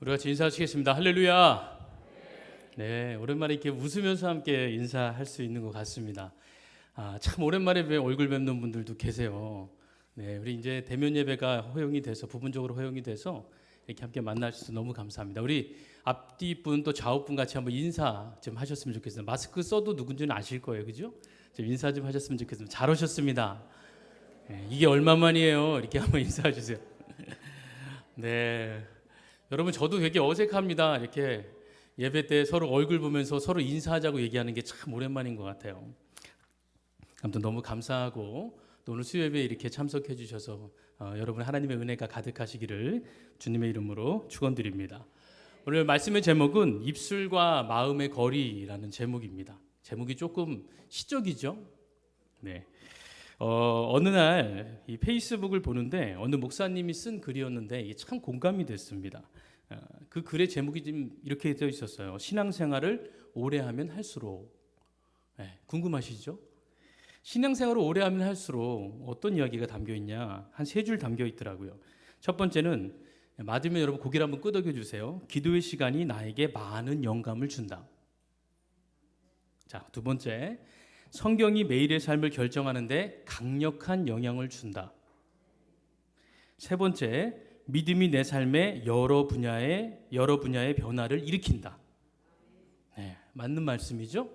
우리 같이 인사하시겠습니다. 할렐루야. 네, 오랜만에 이렇게 웃으면서 함께 인사할 수 있는 것 같습니다. 아, 참 오랜만에 뵈 얼굴 뵙는 분들도 계세요. 네, 우리 이제 대면 예배가 허용이 돼서 부분적으로 허용이 돼서 이렇게 함께 만날 수 있어서 너무 감사합니다. 우리 앞뒤 분 또 좌우 분 같이 한번 인사 좀 하셨으면 좋겠습니다. 마스크 써도 누군지는 아실 거예요, 그죠? 좀 인사 좀 하셨으면 좋겠습니다. 잘 오셨습니다. 네, 이게 얼마만이에요? 이렇게 한번 인사해 주세요. 네. 여러분 저도 되게 어색합니다. 이렇게 예배 때 서로 얼굴 보면서 서로 인사하자고 얘기하는 게 참 오랜만인 것 같아요. 아무튼 너무 감사하고 또 오늘 수요예배 이렇게 참석해 주셔서 어, 여러분 하나님의 은혜가 가득하시기를 주님의 이름으로 축원드립니다. 오늘 말씀의 제목은 입술과 마음의 거리라는 제목입니다. 제목이 조금 시적이죠? 네. 어, 어느 날 이 페이스북을 보는데 어느 목사님이 쓴 글이었는데 이게 참 공감이 됐습니다. 어, 그 글의 제목이 지금 이렇게 되어 있었어요. 신앙생활을 오래 하면 할수록 네, 궁금하시죠? 신앙생활을 오래 하면 할수록 어떤 이야기가 담겨 있냐 한 세 줄 담겨 있더라고요. 첫 번째는 맞으면 여러분 고개를 한번 끄덕여 주세요. 기도의 시간이 나에게 많은 영감을 준다. 자, 두 번째. 성경이 매일의 삶을 결정하는데 강력한 영향을 준다. 세 번째, 믿음이 내 삶의 여러 분야의 여러 분야의 변화를 일으킨다. 네, 맞는 말씀이죠.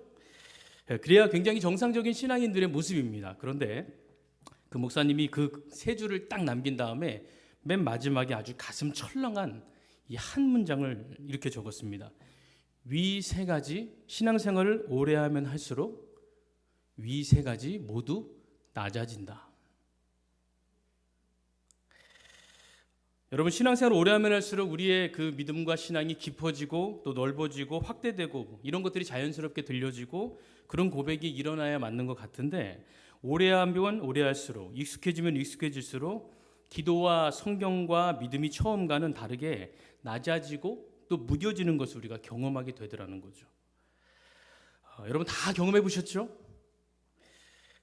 예, 그래야 굉장히 정상적인 신앙인들의 모습입니다. 그런데 그 목사님이 그 세 줄을 딱 남긴 다음에 맨 마지막에 아주 가슴 철렁한 이 한 문장을 이렇게 적었습니다. 위 세 가지 신앙생활을 오래 하면 할수록 위 세 가지 모두 낮아진다. 여러분 신앙생활 오래 하면 할수록 우리의 그 믿음과 신앙이 깊어지고 또 넓어지고 확대되고 이런 것들이 자연스럽게 들려지고 그런 고백이 일어나야 맞는 것 같은데 오래 하면 오래 할수록 익숙해지면 익숙해질수록 기도와 성경과 믿음이 처음과는 다르게 낮아지고 또 무뎌지는 것을 우리가 경험하게 되더라는 거죠. 어, 여러분 다 경험해 보셨죠?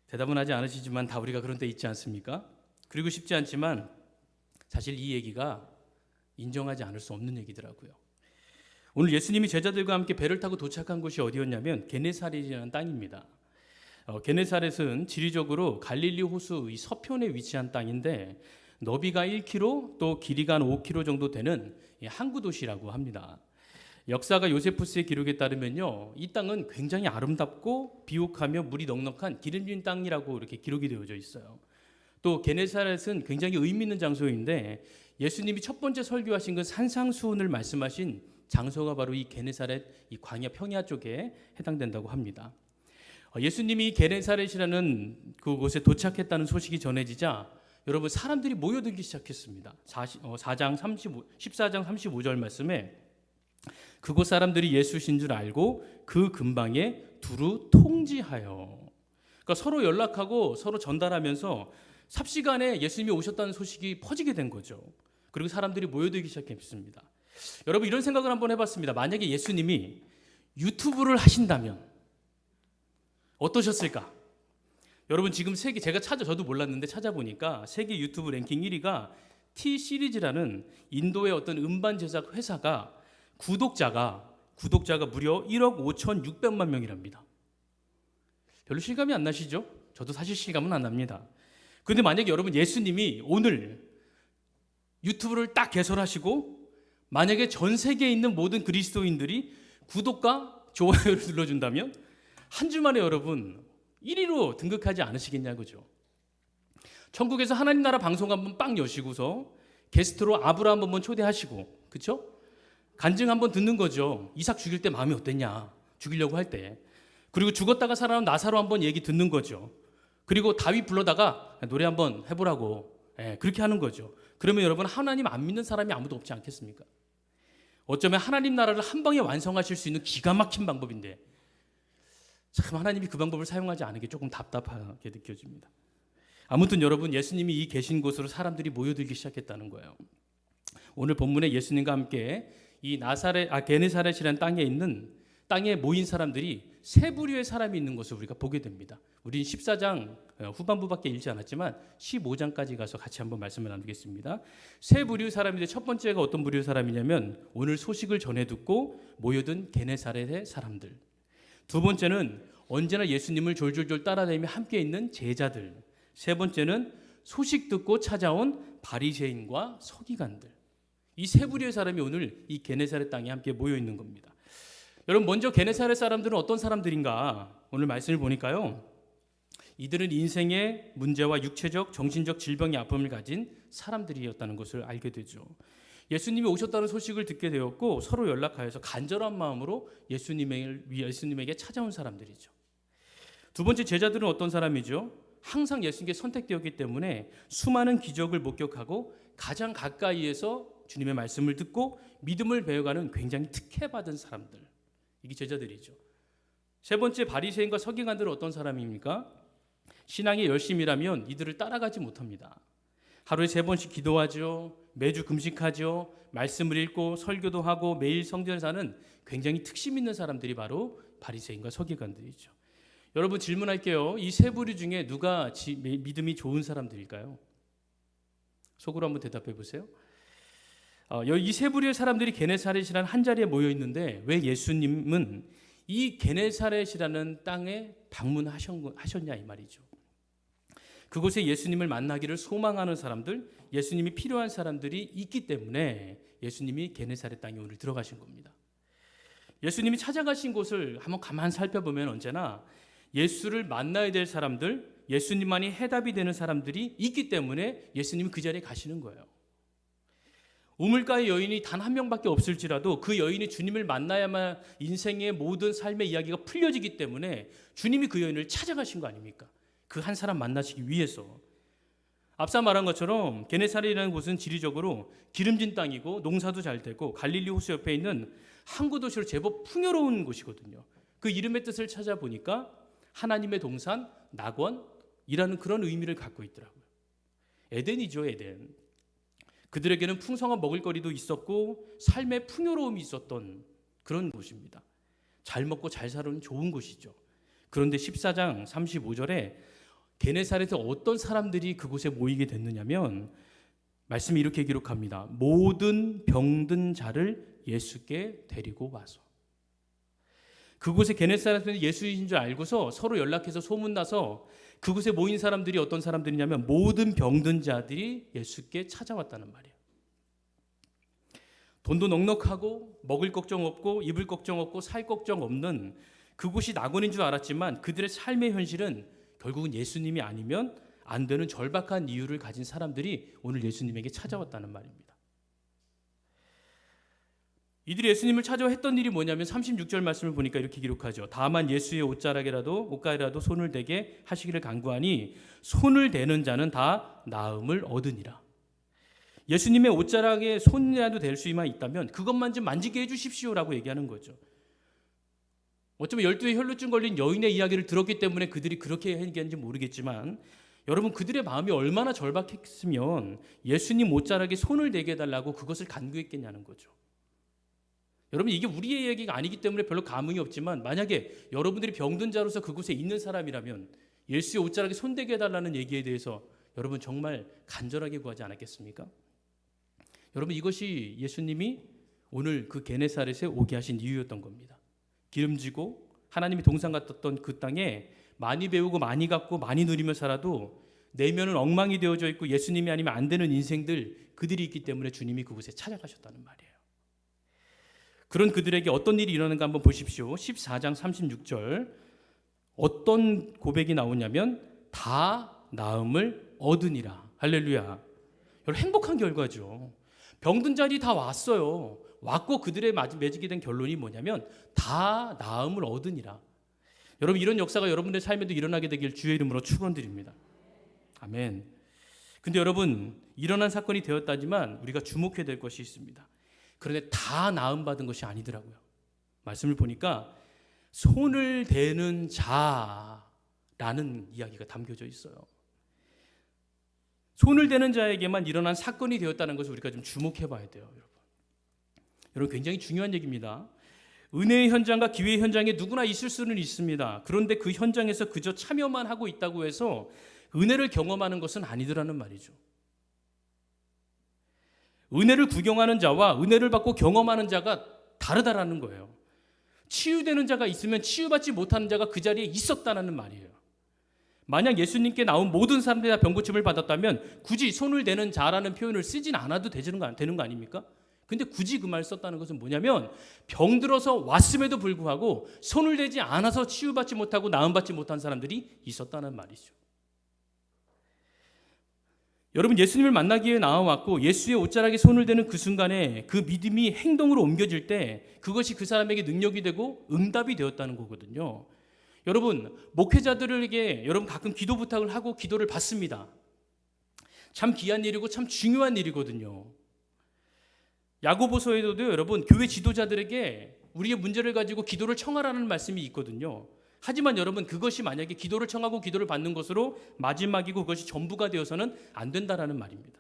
대답은 하지 않으시지만 다 우리가 그런 때 있지 않습니까? 그리고 쉽지 않지만 사실 이 얘기가 인정하지 않을 수 없는 얘기더라고요. 오늘 예수님이 제자들과 함께 배를 타고 도착한 곳이 어디였냐면 게네사렛이라는 땅입니다. 어, 게네사렛은 지리적으로 갈릴리 호수 이 서편에 위치한 땅인데 너비가 1km 또 길이가 한 5km 정도 되는 이 항구 도시라고 합니다. 역사가 요세푸스의 기록에 따르면요, 이 땅은 굉장히 아름답고 비옥하며 물이 넉넉한 기름진 땅이라고 이렇게 기록이 되어져 있어요. 또 게네사렛은 굉장히 의미 있는 장소인데 예수님이 첫 번째 설교하신 그 산상수훈을 말씀하신 장소가 바로 이 게네사렛 이 광야 평야 쪽에 해당된다고 합니다. 어, 예수님이 이 게네사렛이라는 그곳에 도착했다는 소식이 전해지자 여러분 사람들이 모여들기 시작했습니다. 4장 35, 14장 35절 말씀에 그곳 사람들이 예수신 줄 알고 그 근방에 두루 통지하여 그러니까 서로 연락하고 서로 전달하면서 삽시간에 예수님이 오셨다는 소식이 퍼지게 된 거죠. 그리고 사람들이 모여들기 시작했습니다. 여러분 이런 생각을 한번 해봤습니다. 만약에 예수님이 유튜브를 하신다면 어떠셨을까? 여러분 지금 세계 제가 찾아 저도 몰랐는데 찾아보니까 세계 유튜브 랭킹 1위가 T 시리즈라는 인도의 어떤 음반 제작 회사가 구독자가 구독자가 무려 1억 5천6백만 명이랍니다. 별로 실감이 안 나시죠? 저도 사실 실감은 안 납니다. 근데 만약에 여러분 예수님이 오늘 유튜브를 딱 개설하시고 만약에 전 세계에 있는 모든 그리스도인들이 구독과 좋아요를 눌러준다면 한 주 만에 여러분 1위로 등극하지 않으시겠냐 그죠? 천국에서 하나님 나라 방송 한번 빵 여시고서 게스트로 아브라함 한번 초대하시고 그쵸? 간증 한번 듣는 거죠. 이삭 죽일 때 마음이 어땠냐? 죽이려고 할 때. 그리고 죽었다가 살아난 나사로 한번 얘기 듣는 거죠. 그리고 다윗 불러다가 노래 한번 해보라고 예, 그렇게 하는 거죠. 그러면 여러분 하나님 안 믿는 사람이 아무도 없지 않겠습니까? 어쩌면 하나님 나라를 한 방에 완성하실 수 있는 기가 막힌 방법인데 참 하나님이 그 방법을 사용하지 않은 게 조금 답답하게 느껴집니다. 아무튼 여러분 예수님이 이 계신 곳으로 사람들이 모여들기 시작했다는 거예요. 오늘 본문에 예수님과 함께 이 나사렛 아 게네사렛이라는 땅에 있는 땅에 모인 사람들이 세 부류의 사람이 있는 것을 우리가 보게 됩니다. 우린 14장 어, 후반부밖에 읽지 않았지만 15장까지 가서 같이 한번 말씀을 나누겠습니다. 세 부류의 사람인데 첫 번째가 어떤 부류의 사람이냐면 오늘 소식을 전해 듣고 모여든 게네사렛의 사람들. 두 번째는 언제나 예수님을 졸졸졸 따라다니며 함께 있는 제자들. 세 번째는 소식 듣고 찾아온 바리새인과 서기관들. 이 세 부류의 사람이 오늘 이 게네사렛 땅에 함께 모여 있는 겁니다. 여러분 먼저 게네사렛 사람들은 어떤 사람들인가? 오늘 말씀을 보니까요. 이들은 인생의 문제와 육체적, 정신적 질병의 아픔을 가진 사람들이었다는 것을 알게 되죠. 예수님이 오셨다는 소식을 듣게 되었고 서로 연락하여서 간절한 마음으로 예수님을 예수님에게 찾아온 사람들이죠. 두 번째 제자들은 어떤 사람이죠? 항상 예수님께 선택되었기 때문에 수많은 기적을 목격하고 가장 가까이에서 주님의 말씀을 듣고 믿음을 배워가는 굉장히 특혜받은 사람들. 이게 제자들이죠. 세 번째 바리새인과 서기관들은 어떤 사람입니까? 신앙이 열심이라면 이들을 따라가지 못합니다. 하루에 세 번씩 기도하죠. 매주 금식하죠. 말씀을 읽고 설교도 하고 매일 성전에 사는 굉장히 특심 있는 사람들이 바로 바리새인과 서기관들이죠. 여러분 질문할게요. 이 세 부류 중에 누가 지, 믿음이 좋은 사람들일까요? 속으로 한번 대답해 보세요. 어, 이세 부류의 사람들이 게네사렛이라는 한 자리에 모여 있는데 왜 예수님은 이 게네사렛이라는 땅에 방문하셨냐 이 말이죠. 그곳에 예수님을 만나기를 소망하는 사람들, 예수님이 필요한 사람들이 있기 때문에 예수님이 게네사렛 땅에 오늘 들어가신 겁니다. 예수님이 찾아가신 곳을 한번 가만 살펴보면 언제나 예수를 만나야 될 사람들, 예수님만이 해답이 되는 사람들이 있기 때문에 예수님이 그 자리에 가시는 거예요. 우물가의 여인이 단 한 명밖에 없을지라도 그 여인이 주님을 만나야만 인생의 모든 삶의 이야기가 풀려지기 때문에 주님이 그 여인을 찾아가신 거 아닙니까? 그 한 사람 만나시기 위해서. 앞서 말한 것처럼 게네사렛이라는 곳은 지리적으로 기름진 땅이고 농사도 잘 되고 갈릴리 호수 옆에 있는 항구 도시로 제법 풍요로운 곳이거든요. 그 이름의 뜻을 찾아보니까 하나님의 동산 낙원이라는 그런 의미를 갖고 있더라고요. 에덴이죠, 에덴. 그들에게는 풍성한 먹을거리도 있었고 삶의 풍요로움이 있었던 그런 곳입니다. 잘 먹고 잘 사는 좋은 곳이죠. 그런데 14장 35절에 게네사렛에 어떤 사람들이 그곳에 모이게 됐느냐면 말씀이 이렇게 기록합니다. 모든 병든 자를 예수께 데리고 와서 그곳에 게네사렛에 예수이신 줄 알고서 서로 연락해서 소문나서 그곳에 모인 사람들이 어떤 사람들이냐면 모든 병든 자들이 예수께 찾아왔다는 말이에요. 돈도 넉넉하고 먹을 걱정 없고 입을 걱정 없고 살 걱정 없는 그곳이 낙원인 줄 알았지만 그들의 삶의 현실은 결국은 예수님이 아니면 안 되는 절박한 이유를 가진 사람들이 오늘 예수님에게 찾아왔다는 말입니다. 이들이 예수님을 찾아와 했던 일이 뭐냐면 36절 말씀을 보니까 이렇게 기록하죠. 다만 예수의 옷자락이라도 옷가에라도 손을 대게 하시기를 간구하니 손을 대는 자는 다 나음을 얻으니라. 예수님의 옷자락에 손이라도 될 수만 있다면 그것만 좀 만지게 해 주십시오라고 얘기하는 거죠. 어쩌면 열두의 혈루증 걸린 여인의 이야기를 들었기 때문에 그들이 그렇게 얘기하는지 모르겠지만 여러분 그들의 마음이 얼마나 절박했으면 예수님 옷자락에 손을 대게 해달라고 그것을 간구했겠냐는 거죠. 여러분 이게 우리의 얘기가 아니기 때문에 별로 감흥이 없지만 만약에 여러분들이 병든 자로서 그곳에 있는 사람이라면 예수의 옷자락에 손대게 해달라는 얘기에 대해서 여러분 정말 간절하게 구하지 않았겠습니까? 여러분 이것이 예수님이 오늘 그 게네사렛에 오게 하신 이유였던 겁니다. 기름지고 하나님이 동상 같았던 그 땅에 많이 배우고 많이 갖고 많이 누리며 살아도 내면은 엉망이 되어져 있고 예수님이 아니면 안 되는 인생들 그들이 있기 때문에 주님이 그곳에 찾아가셨다는 말이에요. 그런 그들에게 어떤 일이 일어나는가 한번 보십시오. 14장 36절. 어떤 고백이 나오냐면 다 나음을 얻으니라. 할렐루야. 여러분 행복한 결과죠. 병든 자리 다 왔어요. 왔고 그들의 맺게 된 결론이 뭐냐면 다 나음을 얻으니라. 여러분 이런 역사가 여러분의 삶에도 일어나게 되길 주의 이름으로 축원드립니다. 아멘. 근데 여러분 일어난 사건이 되었다지만 우리가 주목해야 될 것이 있습니다. 그런데 다 나음 받은 것이 아니더라고요. 말씀을 보니까 손을 대는 자라는 이야기가 담겨져 있어요. 손을 대는 자에게만 일어난 사건이 되었다는 것을 우리가 좀 주목해 봐야 돼요, 여러분. 여러분 굉장히 중요한 얘기입니다. 은혜의 현장과 기회의 현장에 누구나 있을 수는 있습니다. 그런데 그 현장에서 그저 참여만 하고 있다고 해서 은혜를 경험하는 것은 아니더라는 말이죠. 은혜를 구경하는 자와 은혜를 받고 경험하는 자가 다르다라는 거예요. 치유되는 자가 있으면 치유받지 못하는 자가 그 자리에 있었다는 말이에요. 만약 예수님께 나온 모든 사람들이 다 병고침을 받았다면 굳이 손을 대는 자라는 표현을 쓰진 않아도 되는 거, 되는 거 아닙니까? 근데 굳이 그 말을 썼다는 것은 뭐냐면 병들어서 왔음에도 불구하고 손을 대지 않아서 치유받지 못하고 나음받지 못한 사람들이 있었다는 말이죠. 여러분 예수님을 만나기 위해 나와왔고 예수의 옷자락에 손을 대는 그 순간에 그 믿음이 행동으로 옮겨질 때 그것이 그 사람에게 능력이 되고 응답이 되었다는 거거든요. 여러분 목회자들에게 여러분 가끔 기도 부탁을 하고 기도를 받습니다. 참 귀한 일이고 참 중요한 일이거든요. 야고보서에도 여러분 교회 지도자들에게 우리의 문제를 가지고 기도를 청하라는 말씀이 있거든요. 하지만 여러분 그것이 만약에 기도를 청하고 기도를 받는 것으로 마지막이고 그것이 전부가 되어서는 안 된다라는 말입니다.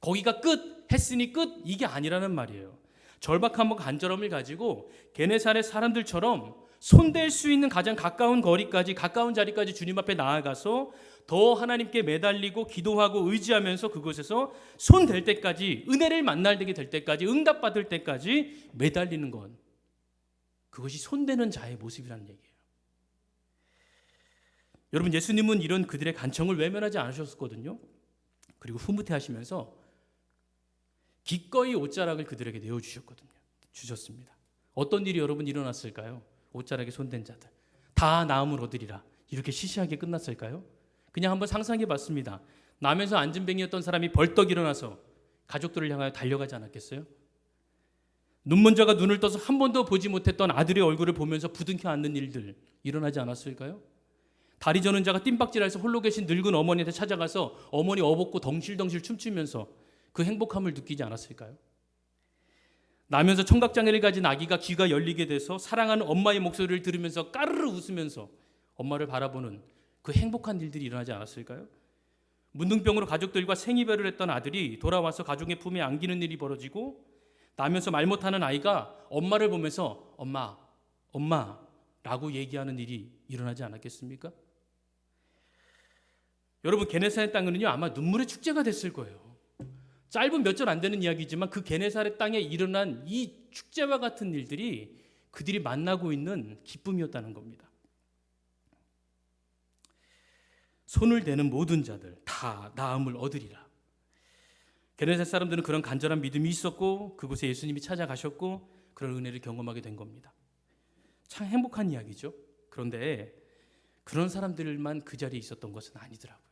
거기가 끝 했으니 끝 이게 아니라는 말이에요. 절박함과 간절함을 가지고 게네살의 사람들처럼 손댈 수 있는 가장 가까운 거리까지 가까운 자리까지 주님 앞에 나아가서 더 하나님께 매달리고 기도하고 의지하면서 그곳에서 손 댈 때까지 은혜를 만날게 될 때까지 응답받을 때까지 매달리는 건 그것이 손대는 자의 모습이라는 얘기예요. 여러분 예수님은 이런 그들의 간청을 외면하지 않으셨거든요. 그리고 흐뭇해하시면서 기꺼이 옷자락을 그들에게 내어 주셨거든요. 주셨습니다. 어떤 일이 여러분 일어났을까요? 옷자락에 손댄 자들 다 나음을 얻으리라 이렇게 시시하게 끝났을까요? 그냥 한번 상상해 봤습니다. 남에서 안진뱅이였던 사람이 벌떡 일어나서 가족들을 향하여 달려가지 않았겠어요? 눈먼저가 눈을 떠서 한 번도 보지 못했던 아들의 얼굴을 보면서 부둥켜 안는 일들 일어나지 않았을까요? 다리 저는 자가 뜀박질해서 홀로 계신 늙은 어머니한테 찾아가서 어머니 어벗고 덩실덩실 춤추면서 그 행복함을 느끼지 않았을까요? 나면서 청각장애를 가진 아기가 귀가 열리게 돼서 사랑하는 엄마의 목소리를 들으면서 까르르 웃으면서 엄마를 바라보는 그 행복한 일들이 일어나지 않았을까요? 문둥병으로 가족들과 생이별을 했던 아들이 돌아와서 가족의 품에 안기는 일이 벌어지고 나면서 말 못하는 아이가 엄마를 보면서 엄마, 엄마라고 얘기하는 일이 일어나지 않았겠습니까? 여러분 게네사의 땅은요 아마 눈물의 축제가 됐을 거예요. 짧은 몇 절 안 되는 이야기지만 그 게네사렛 땅에 일어난 이 축제와 같은 일들이 그들이 만나고 있는 기쁨이었다는 겁니다. 손을 대는 모든 자들 다 나음을 얻으리라. 게네사 사람들은 그런 간절한 믿음이 있었고 그곳에 예수님이 찾아가셨고 그런 은혜를 경험하게 된 겁니다. 참 행복한 이야기죠. 그런데 그런 사람들만 그 자리에 있었던 것은 아니더라고요.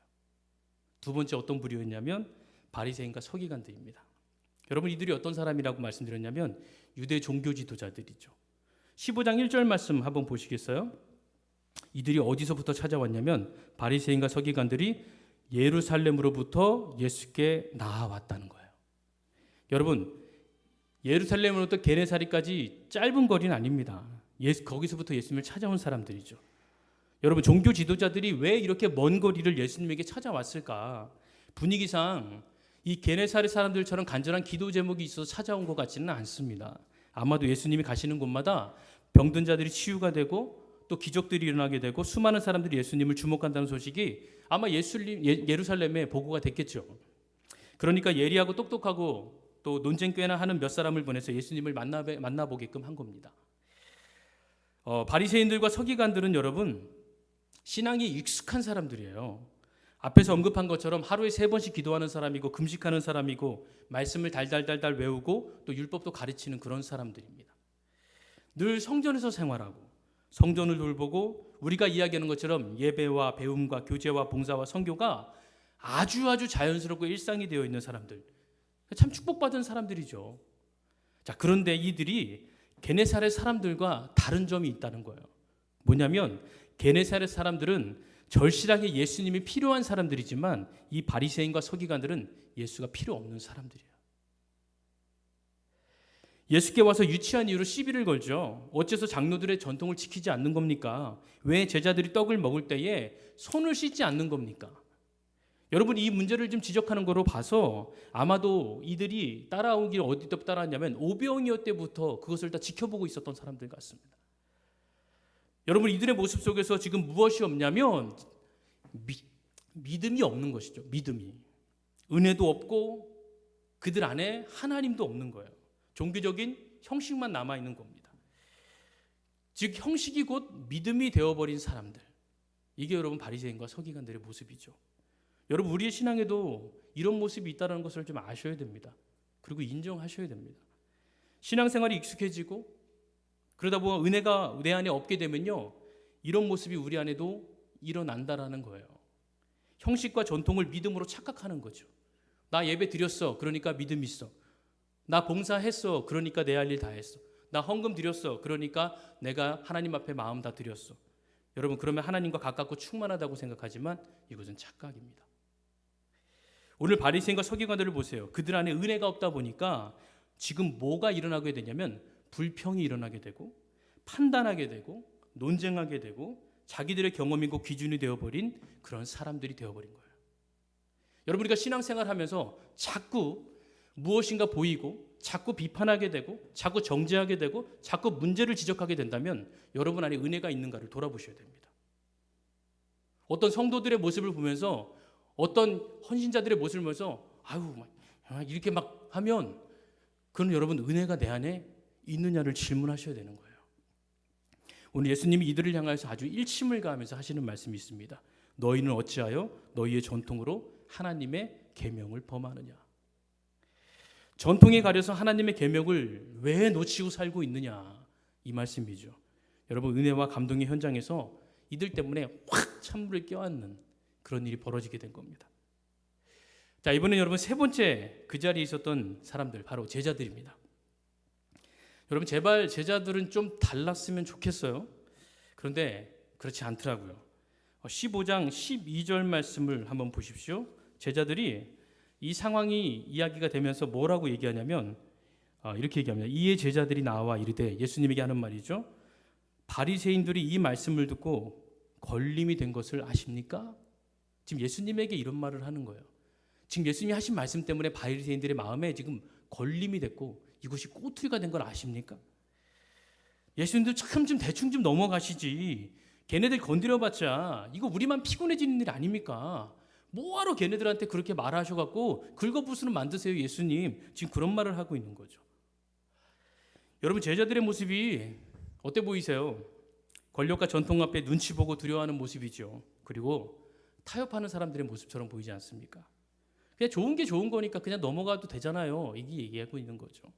두 번째 어떤 부류였냐면 바리새인과 서기관들입니다. 여러분 이들이 어떤 사람이라고 말씀드렸냐면 유대 종교 지도자들이죠. 15장 1절 말씀 한번 보시겠어요? 이들이 어디서부터 찾아왔냐면 바리새인과 서기관들이 예루살렘으로부터 예수께 나아왔다는 거예요. 여러분 예루살렘으로부터 게네사리까지 짧은 거리는 아닙니다. 예수, 거기서부터 예수님을 찾아온 사람들이죠. 여러분 종교 지도자들이 왜 이렇게 먼 거리를 예수님에게 찾아왔을까? 분위기상 이 게네사렛 사람들처럼 간절한 기도 제목이 있어서 찾아온 것 같지는 않습니다. 아마도 예수님이 가시는 곳마다 병든 자들이 치유가 되고 또 기적들이 일어나게 되고 수많은 사람들이 예수님을 주목한다는 소식이 아마 예술림, 예, 예루살렘에 보고가 됐겠죠. 그러니까 예리하고 똑똑하고 또 논쟁 꽤나 하는 몇 사람을 보내서 예수님을 만나 만나보게끔 한 겁니다. 어, 바리새인들과 서기관들은 여러분 신앙이 익숙한 사람들이에요. 앞에서 언급한 것처럼 하루에 세 번씩 기도하는 사람이고 금식하는 사람이고 말씀을 달달달달 외우고 또 율법도 가르치는 그런 사람들입니다. 늘 성전에서 생활하고 성전을 돌보고 우리가 이야기하는 것처럼 예배와 배움과 교제와 봉사와 선교가 아주 아주 자연스럽고 일상이 되어 있는 사람들. 참 축복받은 사람들이죠. 자, 그런데 이들이 게네사렛 사람들과 다른 점이 있다는 거예요. 뭐냐면 게네사렛 사람들은 절실하게 예수님이 필요한 사람들이지만 이 바리새인과 서기관들은 예수가 필요 없는 사람들이에요. 예수께 와서 유치한 이유로 시비를 걸죠. 어째서 장로들의 전통을 지키지 않는 겁니까? 왜 제자들이 떡을 먹을 때에 손을 씻지 않는 겁니까? 여러분 이 문제를 좀 지적하는 거로 봐서 아마도 이들이 따라오기를 어디 때부터 따라왔냐면 오병이어 때부터 그것을 다 지켜보고 있었던 사람들 같습니다. 여러분 이들의 모습 속에서 지금 무엇이 없냐면 미, 믿음이 없는 것이죠. 믿음이 은혜도 없고 그들 안에 하나님도 없는 거예요. 종교적인 형식만 남아 있는 겁니다. 즉 형식이 곧 믿음이 되어 버린 사람들. 이게 여러분 바리새인과 서기관들의 모습이죠. 여러분 우리의 신앙에도 이런 모습이 있다는 것을 좀 아셔야 됩니다. 그리고 인정하셔야 됩니다. 신앙생활이 익숙해지고 그러다 보면 은혜가 내 안에 없게 되면요. 이런 모습이 우리 안에도 일어난다라는 거예요. 형식과 전통을 믿음으로 착각하는 거죠. 나 예배 드렸어. 그러니까 믿음 있어. 나 봉사했어. 그러니까 내 할 일 다 했어. 나 헌금 드렸어. 그러니까 내가 하나님 앞에 마음 다 드렸어. 여러분 그러면 하나님과 가깝고 충만하다고 생각하지만 이것은 착각입니다. 오늘 바리새인과 서기관들을 보세요. 그들 안에 은혜가 없다 보니까 지금 뭐가 일어나게 되냐면 불평이 일어나게 되고 판단하게 되고 논쟁하게 되고 자기들의 경험이고 기준이 되어버린 그런 사람들이 되어버린 거예요. 여러분 우리가 신앙생활 하면서 자꾸 무엇인가 보이고 자꾸 비판하게 되고 자꾸 정죄하게 되고 자꾸 문제를 지적하게 된다면 여러분 안에 은혜가 있는가를 돌아보셔야 됩니다. 어떤 성도들의 모습을 보면서 어떤 헌신자들의 모습을 보면서 아유 막 이렇게 막 하면 그건 여러분 은혜가 내 안에 있느냐를 질문하셔야 되는 거예요. 오늘 예수님이 이들을 향하여서 아주 일침을 가하면서 하시는 말씀이 있습니다. 너희는 어찌하여 너희의 전통으로 하나님의 계명을 범하느냐? 전통에 가려서 하나님의 계명을 왜 놓치고 살고 있느냐? 이 말씀이죠. 여러분 은혜와 감동의 현장에서 이들 때문에 확 찬물을 껴안는 그런 일이 벌어지게 된 겁니다. 자, 이번엔 여러분 세 번째 그 자리에 있었던 사람들 바로 제자들입니다. 여러분 제발 제자들은 좀 달랐으면 좋겠어요. 그런데 그렇지 않더라고요. 15장 12절 말씀을 한번 보십시오. 제자들이 이 상황이 이야기가 되면서 뭐라고 얘기하냐면 아, 이렇게 얘기합니다. 이에 제자들이 나와 이르되 예수님에게 하는 말이죠. 바리새인들이 이 말씀을 듣고 걸림이 된 것을 아십니까? 지금 예수님에게 이런 말을 하는 거예요. 지금 예수님이 하신 말씀 때문에 바리새인들의 마음에 지금 걸림이 됐고 이것이 꼬투리가 된 걸 아십니까? 예수님도 참 좀 대충 좀 넘어가시지. 걔네들 건드려봤자 이거 우리만 피곤해지는 일 아닙니까? 뭐하러 걔네들한테 그렇게 말하셔갖고 긁어부스는 만드세요 예수님. 지금 그런 말을 하고 있는 거죠. 여러분 제자들의 모습이 어때 보이세요? 권력과 전통 앞에 눈치 보고 두려워하는 모습이죠. 그리고 타협하는 사람들의 모습처럼 보이지 않습니까? 그냥 좋은 게 좋은 거니까 그냥 넘어가도 되잖아요. 이게 얘기하고 있는 거죠.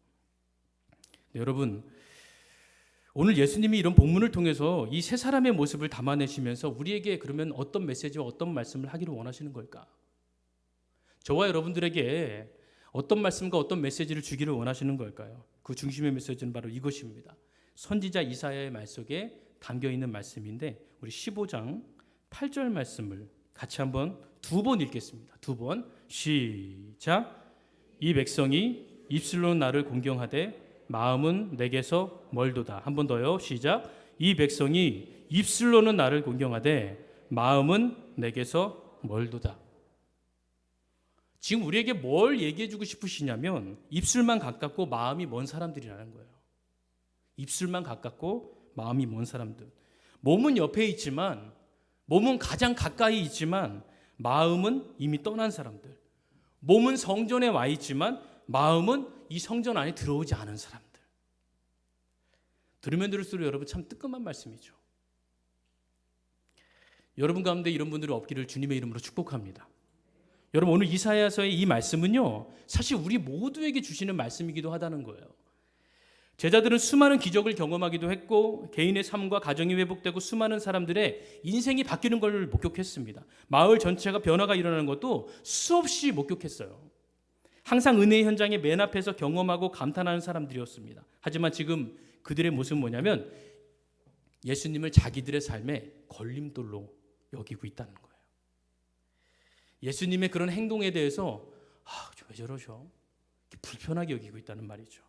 네, 여러분 오늘 예수님이 이런 본문을 통해서 이 세 사람의 모습을 담아내시면서 우리에게 그러면 어떤 메시지와 어떤 말씀을 하기를 원하시는 걸까? 저와 여러분들에게 어떤 말씀과 어떤 메시지를 주기를 원하시는 걸까요? 그 중심의 메시지는 바로 이것입니다. 선지자 이사야의 말 속에 담겨 있는 말씀인데 우리 15장 8절 말씀을 같이 한번 두 번 읽겠습니다. 두 번. 시작. 이 백성이 입술로 나를 공경하되 마음은 내게서 멀도다. 한 번 더요. 시작. 이 백성이 입술로는 나를 공경하되 마음은 내게서 멀도다. 지금 우리에게 뭘 얘기해 주고 싶으시냐면 입술만 가깝고 마음이 먼 사람들이라는 거예요. 입술만 가깝고 마음이 먼 사람들. 몸은 옆에 있지만 몸은 가장 가까이 있지만 마음은 이미 떠난 사람들. 몸은 성전에 와 있지만 마음은 이 성전 안에 들어오지 않은 사람들. 들으면 들을수록 여러분 참 뜨끔한 말씀이죠. 여러분 가운데 이런 분들이 없기를 주님의 이름으로 축복합니다. 여러분 오늘 이사야서의 이 말씀은요. 사실 우리 모두에게 주시는 말씀이기도 하다는 거예요. 제자들은 수많은 기적을 경험하기도 했고 개인의 삶과 가정이 회복되고 수많은 사람들의 인생이 바뀌는 걸 목격했습니다. 마을 전체가 변화가 일어나는 것도 수없이 목격했어요. 항상 은혜의 현장에 맨 앞에서 경험하고 감탄하는 사람들이었습니다. 하지만 지금 그들의 모습은 뭐냐면 예수님을 자기들의 삶에 걸림돌로 여기고 있다는 거예요. 예수님의 그런 행동에 대해서 아, 왜 저러셔? 불편하게 여기고 있다는 말이죠.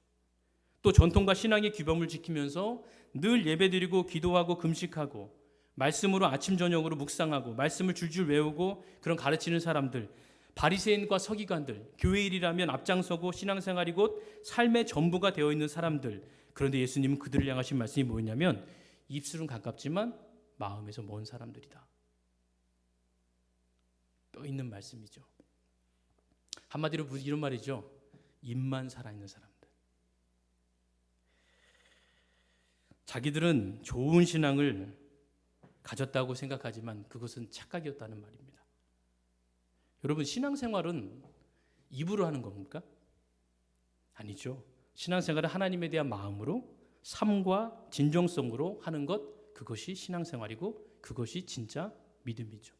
또 전통과 신앙의 규범을 지키면서 늘 예배드리고 기도하고 금식하고 말씀으로 아침 저녁으로 묵상하고 말씀을 줄줄 외우고 그런 가르치는 사람들 바리새인과 서기관들 교회 일이라면 앞장서고 신앙생활이 곧 삶의 전부가 되어 있는 사람들 그런데 예수님은 그들을 향하신 말씀이 뭐였냐면 입술은 가깝지만 마음에서 먼 사람들이다. 뼈 있는 말씀이죠. 한마디로 이런 말이죠. 입만 살아있는 사람들. 자기들은 좋은 신앙을 가졌다고 생각하지만 그것은 착각이었다는 말입니다. 여러분 신앙생활은 입으로 하는 겁니까? 아니죠. 신앙생활은 하나님에 대한 마음으로 삶과 진정성으로 하는 것 그것이 신앙생활이고 그것이 진짜 믿음이죠.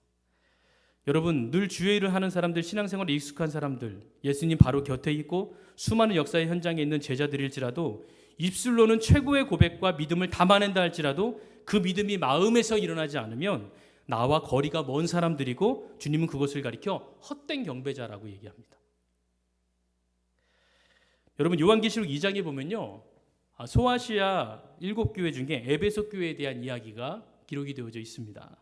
여러분 늘 주의 일을 하는 사람들 신앙생활에 익숙한 사람들 예수님 바로 곁에 있고 수많은 역사의 현장에 있는 제자들일지라도 입술로는 최고의 고백과 믿음을 담아낸다 할지라도 그 믿음이 마음에서 일어나지 않으면 나와 거리가 먼 사람들이고 주님은 그것을 가리켜 헛된 경배자라고 얘기합니다. 여러분 요한계시록 2장에 보면요. 아, 소아시아 일곱 교회 중에 에베소 교회에 대한 이야기가 기록이 되어져 있습니다.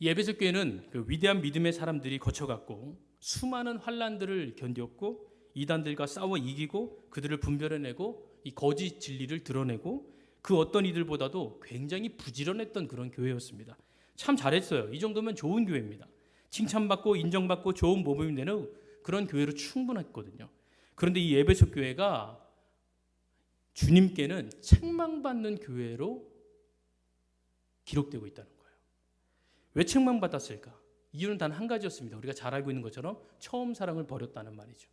이 에베소 교회는 그 위대한 믿음의 사람들이 거쳐갔고 수많은 환란들을 견뎠고 이단들과 싸워 이기고 그들을 분별해내고 이 거짓 진리를 드러내고 그 어떤 이들보다도 굉장히 부지런했던 그런 교회였습니다. 참 잘했어요. 이 정도면 좋은 교회입니다. 칭찬받고 인정받고 좋은 모범이 되는 그런 교회로 충분했거든요. 그런데 이 에베소 교회가 주님께는 책망받는 교회로 기록되고 있다는 거예요. 왜 책망받았을까? 이유는 단 한 가지였습니다. 우리가 잘 알고 있는 것처럼 처음 사랑을 버렸다는 말이죠.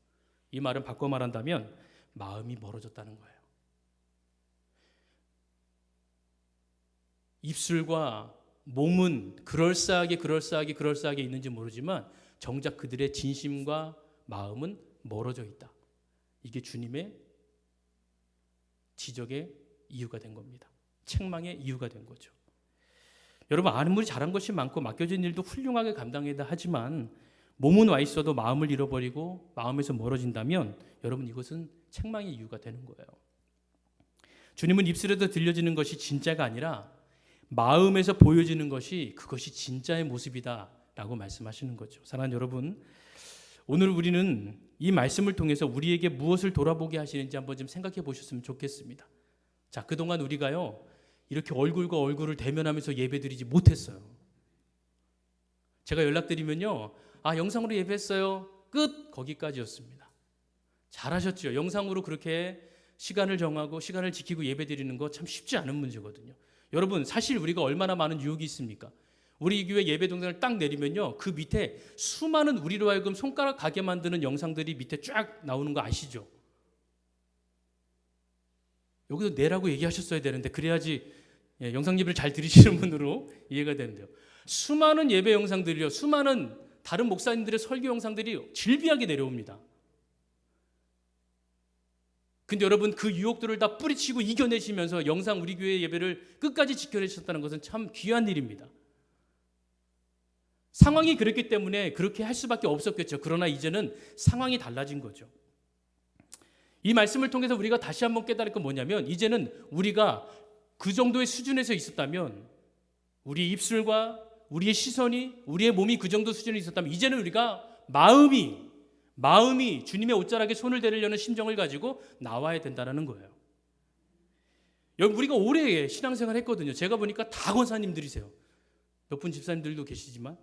이 말은 바꿔 말한다면 마음이 멀어졌다는 거예요. 입술과 몸은 그럴싸하게 그럴싸하게 그럴싸하게 있는지 모르지만 정작 그들의 진심과 마음은 멀어져 있다. 이게 주님의 지적의 이유가 된 겁니다. 책망의 이유가 된 거죠. 여러분 아무리 잘한 것이 많고 맡겨진 일도 훌륭하게 감당해야 하지만 몸은 와 있어도 마음을 잃어버리고 마음에서 멀어진다면 여러분 이것은 책망의 이유가 되는 거예요. 주님은 입술에서 들려지는 것이 진짜가 아니라 마음에서 보여지는 것이 그것이 진짜의 모습이다라고 말씀하시는 거죠. 사랑하는 여러분, 오늘 우리는 이 말씀을 통해서 우리에게 무엇을 돌아보게 하시는지 한번 좀 생각해 보셨으면 좋겠습니다. 자, 그동안 우리가요, 이렇게 얼굴과 얼굴을 대면하면서 예배드리지 못했어요. 제가 연락드리면요, 아, 영상으로 예배했어요. 끝! 거기까지였습니다. 잘하셨죠? 영상으로 그렇게 시간을 정하고 시간을 지키고 예배드리는 거 참 쉽지 않은 문제거든요. 여러분, 사실 우리가 얼마나 많은 유혹이 있습니까? 우리 교회 예배 동영상을 딱 내리면요. 그 밑에 수많은 우리로 하여금 손가락 가게 만드는 영상들이 밑에 쫙 나오는 거 아시죠? 여기서 내라고 얘기하셨어야 되는데 그래야지 예, 영상 예배를 잘 들으시는 분으로 이해가 되는데요. 수많은 예배 영상들이요. 수많은 다른 목사님들의 설교 영상들이 질비하게 내려옵니다. 근데 여러분 그 유혹들을 다 뿌리치고 이겨내시면서 영상 우리 교회 예배를 끝까지 지켜내셨다는 것은 참 귀한 일입니다. 상황이 그랬기 때문에 그렇게 할 수밖에 없었겠죠. 그러나 이제는 상황이 달라진 거죠. 이 말씀을 통해서 우리가 다시 한번 깨달을 건 뭐냐면 이제는 우리가 그 정도의 수준에서 있었다면 우리 입술과 우리의 시선이 우리의 몸이 그 정도 수준에 있었다면 이제는 우리가 마음이 마음이 주님의 옷자락에 손을 대려는 심정을 가지고 나와야 된다는 거예요. 여러분 우리가 오래 신앙생활 했거든요. 제가 보니까 다 권사님들이세요. 몇 분 집사님들도 계시지만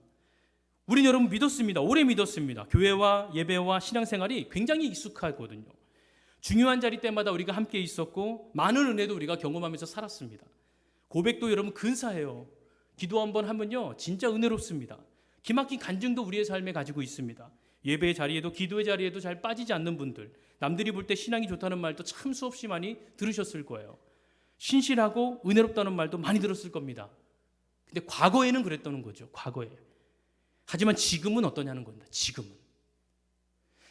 우리 여러분 믿었습니다. 오래 믿었습니다. 교회와 예배와 신앙생활이 굉장히 익숙하거든요. 중요한 자리 때마다 우리가 함께 있었고 많은 은혜도 우리가 경험하면서 살았습니다. 고백도 여러분 근사해요. 기도 한번 하면요 진짜 은혜롭습니다. 기막힌 간증도 우리의 삶에 가지고 있습니다. 예배의 자리에도 기도의 자리에도 잘 빠지지 않는 분들 남들이 볼 때 신앙이 좋다는 말도 참 수없이 많이 들으셨을 거예요. 신실하고 은혜롭다는 말도 많이 들었을 겁니다. 근데 과거에는 그랬다는 거죠. 과거에. 하지만 지금은 어떠냐는 겁니다. 지금은.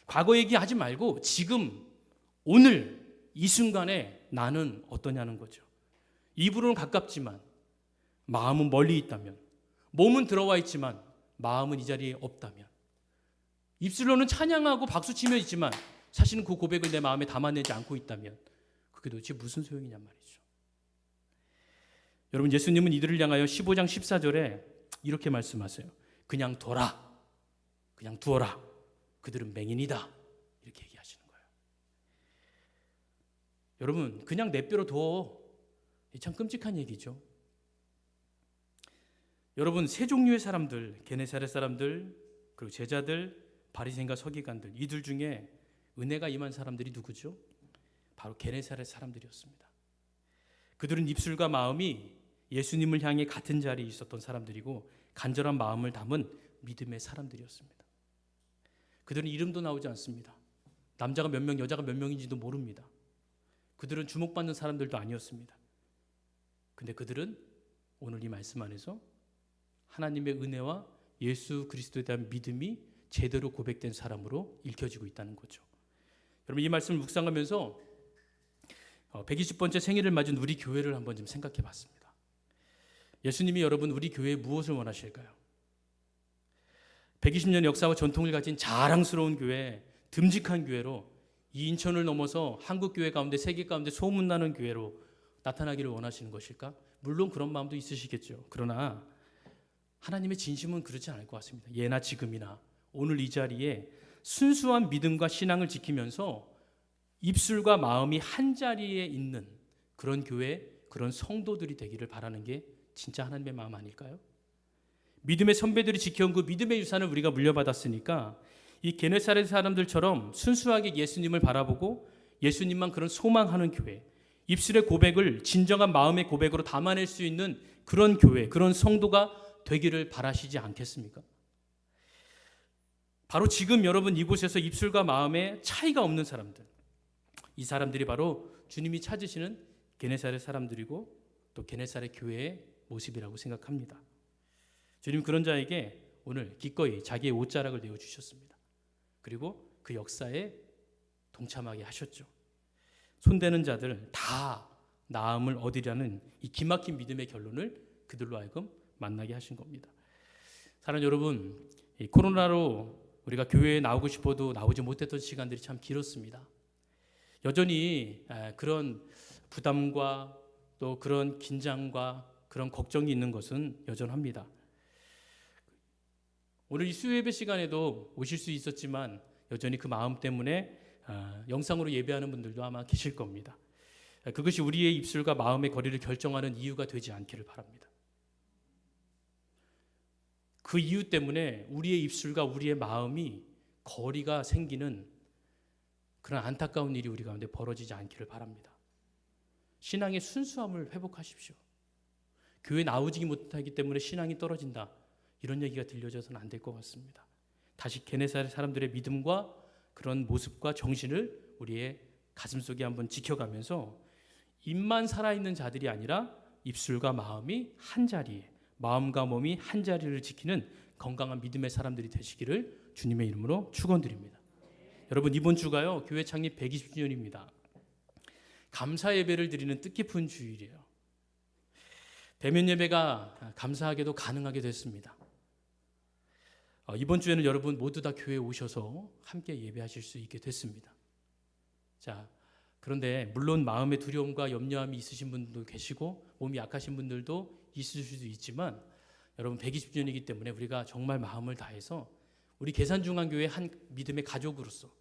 과거 얘기하지 말고 지금 오늘 이 순간에 나는 어떠냐는 거죠. 입으로는 가깝지만 마음은 멀리 있다면 몸은 들어와 있지만 마음은 이 자리에 없다면 입술로는 찬양하고 박수치며 있지만 사실은 그 고백을 내 마음에 담아내지 않고 있다면 그게 도대체 무슨 소용이냔 말이죠. 여러분 예수님은 이들을 향하여 15장 14절에 이렇게 말씀하세요. 그냥 둬라. 그냥 두어라. 그들은 맹인이다. 이렇게 얘기하시는 거예요. 여러분 그냥 내뼈로 둬. 이참 끔찍한 얘기죠. 여러분 세 종류의 사람들, 게네사렛 사람들, 그리고 제자들, 바리새인과 서기관들 이들 중에 은혜가 임한 사람들이 누구죠? 바로 게네사렛 사람들이었습니다. 그들은 입술과 마음이 예수님을 향해 같은 자리에 있었던 사람들이고 간절한 마음을 담은 믿음의 사람들이었습니다. 그들은 이름도 나오지 않습니다. 남자가 몇 명, 여자가 몇 명인지도 모릅니다. 그들은 주목받는 사람들도 아니었습니다. 근데 그들은 오늘 이 말씀 안에서 하나님의 은혜와 예수 그리스도에 대한 믿음이 제대로 고백된 사람으로 읽혀지고 있다는 거죠. 여러분 이 말씀을 묵상하면서 120번째 생일을 맞은 우리 교회를 한번 좀 생각해 봤습니다. 예수님이 여러분 우리 교회에 무엇을 원하실까요? 120년 역사와 전통을 가진 자랑스러운 교회, 듬직한 교회로 이 인천을 넘어서 한국 교회 가운데 세계 가운데 소문나는 교회로 나타나기를 원하시는 것일까? 물론 그런 마음도 있으시겠죠. 그러나 하나님의 진심은 그렇지 않을 것 같습니다. 예나 지금이나 오늘 이 자리에 순수한 믿음과 신앙을 지키면서 입술과 마음이 한 자리에 있는 그런 교회, 그런 성도들이 되기를 바라는 게 진짜 하나님의 마음 아닐까요? 믿음의 선배들이 지켜온 그 믿음의 유산을 우리가 물려받았으니까 이 게네사렛 사람들처럼 순수하게 예수님을 바라보고 예수님만 그런 소망하는 교회, 입술의 고백을 진정한 마음의 고백으로 담아낼 수 있는 그런 교회, 그런 성도가 되기를 바라시지 않겠습니까? 바로 지금 여러분 이곳에서 입술과 마음에 차이가 없는 사람들, 이 사람들이 바로 주님이 찾으시는 게네사렛 사람들이고 또 게네사렛 교회의 모습이라고 생각합니다. 주님 그런 자에게 오늘 기꺼이 자기의 옷자락을 내어 주셨습니다. 그리고 그 역사에 동참하게 하셨죠. 손대는 자들 다 나음을 얻으려는 이 기막힌 믿음의 결론을 그들로 하여금 만나게 하신 겁니다. 사랑 여러분, 이 코로나로 우리가 교회에 나오고 싶어도 나오지 못했던 시간들이 참 길었습니다. 여전히 그런 부담과 또 그런 긴장과 그런 걱정이 있는 것은 여전합니다. 오늘 이 수요예배 시간에도 오실 수 있었지만 여전히 그 마음 때문에 영상으로 예배하는 분들도 아마 계실 겁니다. 그것이 우리의 입술과 마음의 거리를 결정하는 이유가 되지 않기를 바랍니다. 그 이유 때문에 우리의 입술과 우리의 마음이 거리가 생기는 그런 안타까운 일이 우리 가운데 벌어지지 않기를 바랍니다. 신앙의 순수함을 회복하십시오. 교회 나오지 못하기 때문에 신앙이 떨어진다. 이런 얘기가 들려져서는 안 될 것 같습니다. 다시 게네사렛 사람들의 믿음과 그런 모습과 정신을 우리의 가슴 속에 한번 지켜가면서 입만 살아있는 자들이 아니라 입술과 마음이 한 자리에 마음과 몸이 한 자리를 지키는 건강한 믿음의 사람들이 되시기를 주님의 이름으로 축원드립니다. 여러분 이번 주가요 교회 창립 120주년입니다. 감사 예배를 드리는 뜻깊은 주일이에요. 대면 예배가 감사하게도 가능하게 됐습니다. 어, 이번 주에는 여러분 모두 다 교회에 오셔서 함께 예배하실 수 있게 됐습니다. 자, 그런데 물론 마음의 두려움과 염려함이 있으신 분도 계시고 몸이 약하신 분들도 있을 수도 있지만 여러분 120주년이기 때문에 우리가 정말 마음을 다해서 우리 계산중앙교회 한 믿음의 가족으로서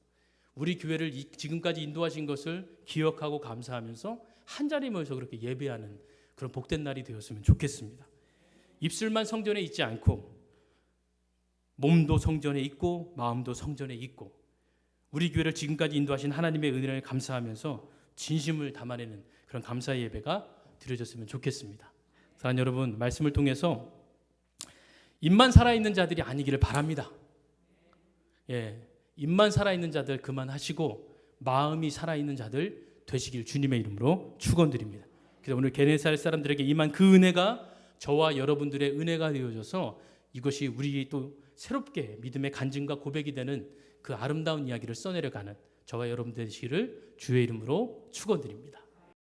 우리 교회를 지금까지 인도하신 것을 기억하고 감사하면서 한 자리 모여서 그렇게 예배하는 그런 복된 날이 되었으면 좋겠습니다. 입술만 성전에 있지 않고 몸도 성전에 있고 마음도 성전에 있고 우리 교회를 지금까지 인도하신 하나님의 은혜를 감사하면서 진심을 담아내는 그런 감사 예배가 드려졌으면 좋겠습니다. 사랑 여러분 말씀을 통해서 입만 살아있는 자들이 아니기를 바랍니다. 예, 입만 살아있는 자들 그만하시고 마음이 살아있는 자들 되시길 주님의 이름으로 축원드립니다. 그래서 오늘 게네사렛 사람들에게 임한 그 은혜가 저와 여러분들의 은혜가 되어져서 이것이 우리 또 새롭게 믿음의 간증과 고백이 되는 그 아름다운 이야기를 써내려가는 저와 여러분 되시기를 주의 이름으로 축원드립니다.